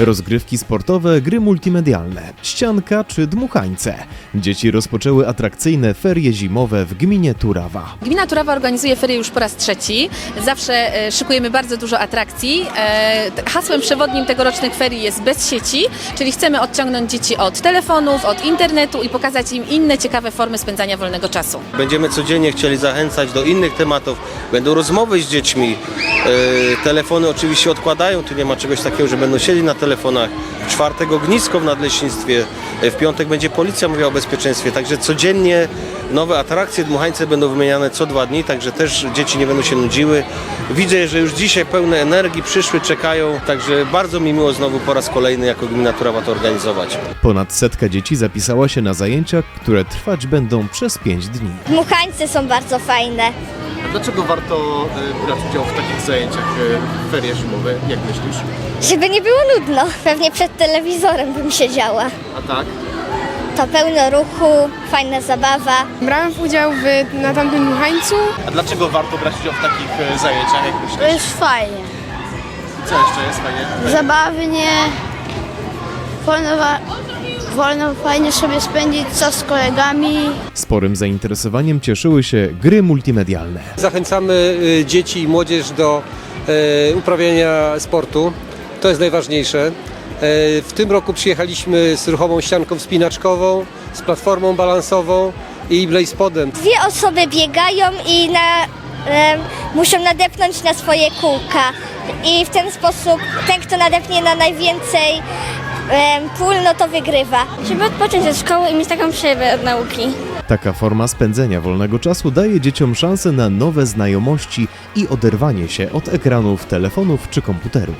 Rozgrywki sportowe, gry multimedialne, ścianka czy dmuchańce. Dzieci rozpoczęły atrakcyjne ferie zimowe w gminie Turawa. Gmina Turawa organizuje ferie już po raz trzeci. Zawsze e, szykujemy bardzo dużo atrakcji. E, t- hasłem przewodnim tegorocznych ferii jest bez sieci, czyli chcemy odciągnąć dzieci od telefonów, od internetu i pokazać im inne ciekawe formy spędzania wolnego czasu. Będziemy codziennie chcieli zachęcać do innych tematów. Będą rozmowy z dziećmi. E, telefony oczywiście odkładają, tu nie ma czegoś takiego, że będą siedzieli na telefonach. W czwartek ognisko w nadleśnictwie, e, w piątek będzie policja mówiła o bezpieczeństwie. Także codziennie nowe atrakcje, dmuchańce będą wymieniane co dwa dni, także też dzieci nie będą się nudziły. Widzę, że już dzisiaj pełne energii przyszły, czekają, także bardzo mi miło znowu po raz kolejny jako Gmina Turawa to organizować. Ponad setka dzieci zapisała się na zajęcia, które trwać będą przez 5 dni. Dmuchańce są bardzo fajne. Dlaczego warto y, brać udział w takich zajęciach y, ferie zimowe? Jak myślisz? Żeby nie było nudno. Pewnie przed telewizorem bym siedziała. A tak? To pełno ruchu, fajna zabawa. Brałem udział w, na tamtym dmuchańcu. A dlaczego warto brać udział w takich y, zajęciach? Jak myślisz? jest fajnie. Co jeszcze jest fajnie? Zabawnie. Wa- wolno fajnie sobie spędzić czas z kolegami. Sporym zainteresowaniem cieszyły się gry multimedialne. Zachęcamy y, dzieci i młodzież do e, uprawiania sportu. To jest najważniejsze. E, W tym roku przyjechaliśmy z ruchomą ścianką wspinaczkową, z platformą balansową i blazespodem. Dwie osoby biegają i na, em, muszą nadepnąć na swoje kółka. I w ten sposób ten, kto nadepnie na najwięcej pól, no to wygrywa. Żeby odpocząć od szkoły i mieć taką przerwę od nauki. Taka forma spędzenia wolnego czasu daje dzieciom szansę na nowe znajomości i oderwanie się od ekranów telefonów czy komputerów.